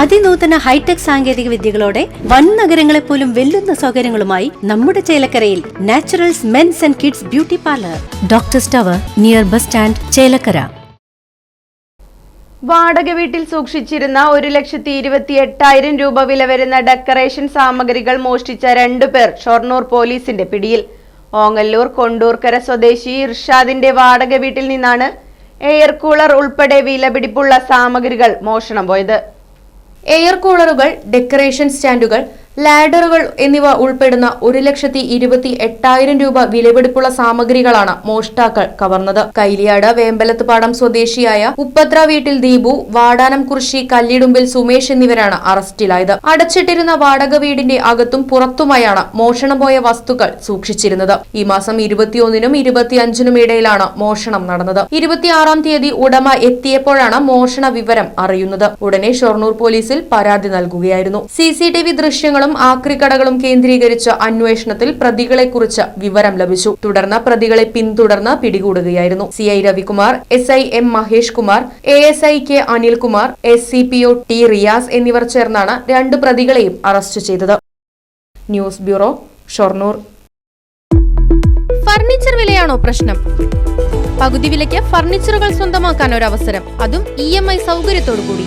അതിനൂതന hi tech സാങ്കേതിക വിദ്യകളോടെ വൻ നഗരങ്ങളെ പോലും വെല്ലുന്ന സൗകര്യങ്ങളുമായി നമ്മുടെ ചേലക്കരയിൽ naturals men's and kids beauty parlour. Doctor സ്റ്റവർ near bus stand Chelakkara. വാടക വീട്ടിൽ സൂക്ഷിച്ചിരുന്ന ഒരു ലക്ഷത്തി ഇരുപത്തി എട്ടായിരം രൂപ വില വരുന്ന ഡെക്കറേഷൻ സാമഗ്രികൾ മോഷ്ടിച്ച രണ്ടുപേർ ഷൊർണൂർ പോലീസിന്റെ പിടിയിൽ. ഓങ്ങല്ലൂർ കൊണ്ടൂർക്കര സ്വദേശി ഇർഷാദിന്റെ വാടക വീട്ടിൽ നിന്നാണ് എയർ കൂളർ ഉൾപ്പെടെ വിലപിടിപ്പുള്ള സാമഗ്രികൾ മോഷണം പോയത്. എയർ കൂളറുകൾ ഡെക്കറേഷൻ സ്റ്റാൻഡുകൾ ലാഡറുകൾ എന്നിവ ഉൾപ്പെടുന്ന ഒരു ലക്ഷത്തി ഇരുപത്തി എട്ടായിരം രൂപ വിലപിടിപ്പുള്ള സാമഗ്രികളാണ് മോഷ്ടാക്കൾ കവർന്നത്. കൈലിയാട് വേമ്പലത്ത് പാടം സ്വദേശിയായ ഉപ്പത്ര വീട്ടിൽ ദീപു വാടാനം കുറിശി കല്ലിടുമ്പിൽ സുമേഷ് എന്നിവരാണ് അറസ്റ്റിലായത്. അടച്ചിട്ടിരുന്ന വാടക വീടിന്റെ അകത്തും പുറത്തുമായാണ് മോഷണം പോയ വസ്തുക്കൾ സൂക്ഷിച്ചിരുന്നത്. ഈ മാസം ഇരുപത്തിയൊന്നിനും ഇരുപത്തിയഞ്ചിനും ഇടയിലാണ് മോഷണം നടന്നത്. ഇരുപത്തിയാറാം തീയതി ഉടമ എത്തിയപ്പോഴാണ് മോഷണ വിവരം അറിയുന്നത്. ഉടനെ ഷൊർണൂർ പോലീസിൽ പരാതി നൽകുകയായിരുന്നു. സി സി ടി വി ദൃശ്യങ്ങളും ആക്രിക്കടകളും കേന്ദ്രീകരിച്ച അന്വേഷണത്തിൽ പ്രതികളെക്കുറിച്ച് വിവരം ലഭിച്ചു. തുടർന്ന് പ്രതികളെ പിന്തുടർന്ന് പിടികൂടുകയായിരുന്നു. C I Ravikumar S I M Mahesh Kumar A S I K Anilkumar S C P O T Riyas എന്നിവർ ചേർന്നാണ് രണ്ട് പ്രതികളെയും അറസ്റ്റ് ചെയ്തത്. News bureau Shoranur. ഫർണിച്ചർ വിലയാണോ പ്രശ്നം? പകുതി വിലയ്ക്ക് ഫർണിച്ചറുകൾ സ്വന്തമാക്കാൻ ഒരു അവസരം. അതും ഇ എം ഐ സൗകര്യത്തോടു കൂടി